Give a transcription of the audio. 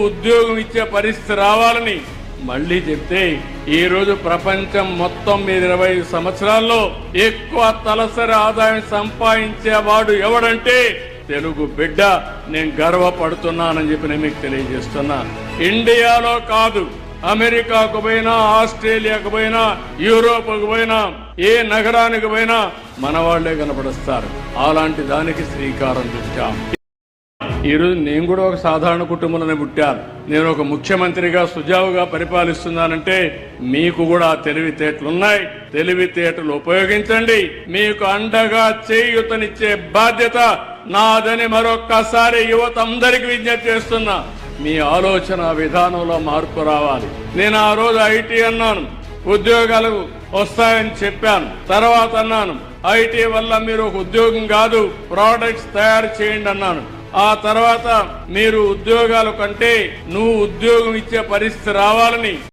ఉద్యోగం ఇచ్చే పరిస్థితి రావాలని మళ్ళీ చెప్తే ఈ రోజు ప్రపంచం మొత్తం మీద ఇరవై ఐదు సంవత్సరాల్లో ఎక్కువ తలసరి ఆదాయం సంపాదించేవాడు ఎవడంటే తెలుగు బిడ్డ. నేను గర్వపడుతున్నానని చెప్పి నేను మీకు తెలియజేస్తున్నా. ఇండియాలో కాదు అమెరికాకు పోయినా ఆస్ట్రేలియాకు పోయినా యూరోప్కు పోయినా ఏ నగరానికి పోయినా మన వాళ్ళే కనపడుస్తారు. అలాంటి దానికి శ్రీకారం చుట్టాం. ఈరోజు నేను కూడా ఒక సాధారణ కుటుంబంలోనే పుట్టాను. నేను ఒక ముఖ్యమంత్రిగా సుజావుగా పరిపాలిస్తున్నానంటే మీకు కూడా తెలివితేటలు ఉన్నాయి. తెలివితేటలు ఉపయోగించండి. మీకు అండగా చేయూతనిచ్చే బాధ్యత నాదని మరొక్కసారి యువత అందరికి విజ్ఞప్తి చేస్తున్నా. మీ ఆలోచన విధానంలో మార్పు రావాలి. నేను ఆ రోజు ఐటీ అన్నాను. ఉద్యోగాలు వస్తాయని చెప్పాను. తర్వాత అన్నాను ఐటీ వల్ల మీరు ఒక ఉద్యోగం కాదు ప్రోడక్ట్స్ తయారు చేయండి అన్నాను. ఆ తర్వాత మీరు ఉద్యోగాల కంటే నువ్వు ఉద్యోగం ఇచ్చే పరిస్థితి రావాలని